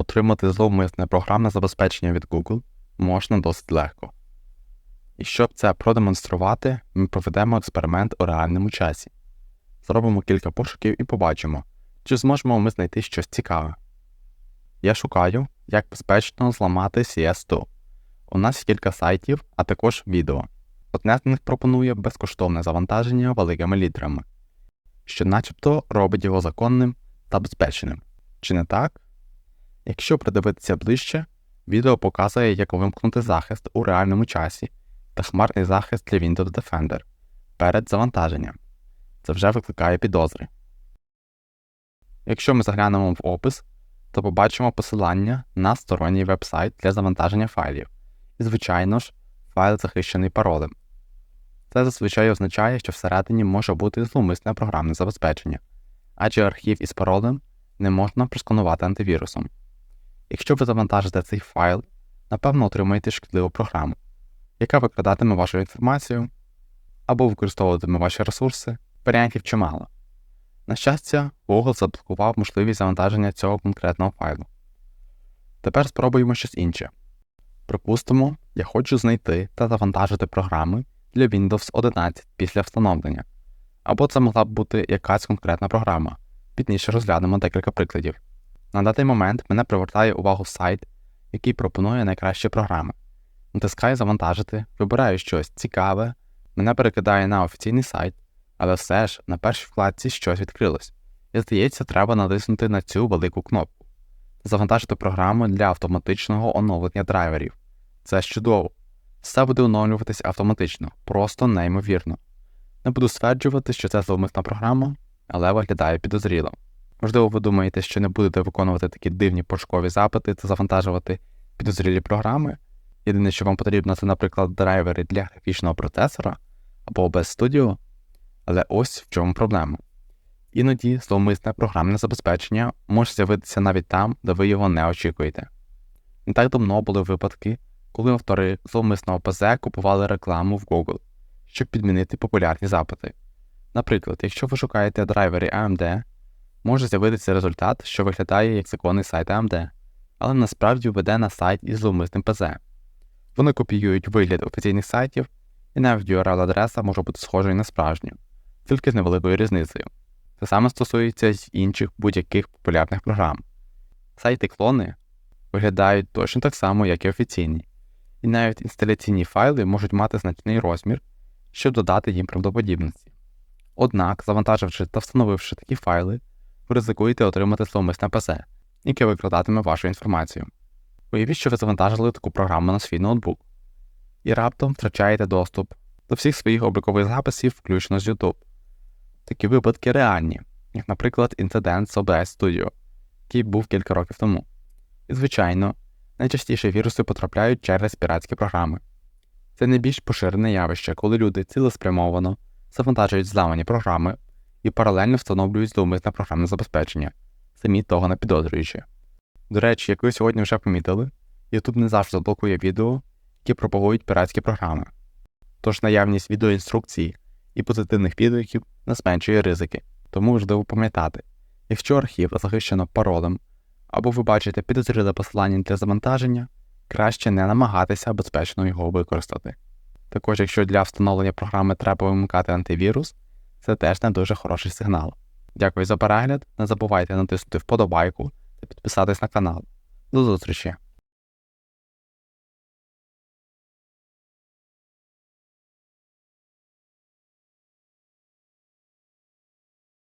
отримати зловмисне програмне забезпечення від Google можна досить легко. І щоб це продемонструвати, ми проведемо експеримент у реальному часі. Зробимо кілька пошуків і побачимо, чи зможемо ми знайти щось цікаве. Я шукаю, як безпечно зламати CS2. У нас кілька сайтів, а також відео. Одне з них пропонує безкоштовне завантаження великими літерами, що начебто робить його законним та безпечним. Чи не так? Якщо придивитися ближче, відео показує, як вимкнути захист у реальному часі та хмарний захист для Windows Defender перед завантаженням. Це вже викликає підозри. Якщо ми заглянемо в опис, то побачимо посилання на сторонній веб-сайт для завантаження файлів. І, звичайно ж, файл захищений паролем. Це зазвичай означає, що всередині може бути зловмисне програмне забезпечення, адже архів із паролем не можна просканувати антивірусом. Якщо ви завантажите цей файл, напевно отримаєте шкідливу програму, яка викрадатиме вашу інформацію або використовуватиме ваші ресурси, варіантів чимало. На щастя, Google заблокував можливість завантаження цього конкретного файлу. Тепер спробуємо щось інше. Припустимо, я хочу знайти та завантажити програми для Windows 11 після встановлення, або це могла б бути якась конкретна програма. Пізніше розглянемо декілька прикладів. На даний момент мене привертає увагу сайт, який пропонує найкращі програми. Натискаю завантажити, вибираю щось цікаве, мене перекидає на офіційний сайт, але все ж на першій вкладці щось відкрилось. І здається, треба натиснути на цю велику кнопку. Завантажити програму для автоматичного оновлення драйверів. Це чудово. Все буде оновлюватись автоматично, просто неймовірно. Не буду стверджувати, що це зловмисна програма, але виглядає підозріло. Можливо, ви думаєте, що не будете виконувати такі дивні пошукові запити та завантажувати підозрілі програми. Єдине, що вам потрібно, це, наприклад, драйвери для графічного процесора або OBS Studio, але ось в чому проблема. Іноді зловмисне програмне забезпечення може з'явитися навіть там, де ви його не очікуєте. Не так давно були випадки, коли автори зловмисного ПЗ купували рекламу в Google, щоб підмінити популярні запити. Наприклад, якщо ви шукаєте драйвери AMD, може з'явитися результат, що виглядає як законний сайт AMD, але насправді веде на сайт із зловмисним ПЗ. Вони копіюють вигляд офіційних сайтів, і навіть URL-адреса може бути схожою на справжню, тільки з невеликою різницею. Це саме стосується й інших будь-яких популярних програм. Сайти-клони виглядають точно так само, як і офіційні, і навіть інсталяційні файли можуть мати значний розмір, щоб додати їм правдоподібності. Однак, завантаживши та встановивши такі файли, ризикуєте отримати зловмисне ПЗ, яке викладатиме вашу інформацію. Уявіть, що ви завантажили таку програму на свій ноутбук, і раптом втрачаєте доступ до всіх своїх облікових записів, включно з YouTube. Такі випадки реальні, як, наприклад, інцидент з OBS Studio, який був кілька років тому. І, звичайно, найчастіше віруси потрапляють через піратські програми. Це найбільш поширене явище, коли люди цілеспрямовано завантажують зламані програми і паралельно встановлюють зловмисне програмне забезпечення, самі того не підозрюючи. До речі, як ви сьогодні вже помітили, YouTube не завжди заблокує відео, які пропагують піратські програми. Тож наявність відеоінструкцій і позитивних відгуків не зменшує ризики, тому важливо пам'ятати, якщо архів захищено паролем або ви бачите підозріле посилання для завантаження, краще не намагатися безпечно його використати. Також, якщо для встановлення програми треба вимикати антивірус, це теж не дуже хороший сигнал. Дякую за перегляд, не забувайте натиснути вподобайку та підписатись на канал. До зустрічі!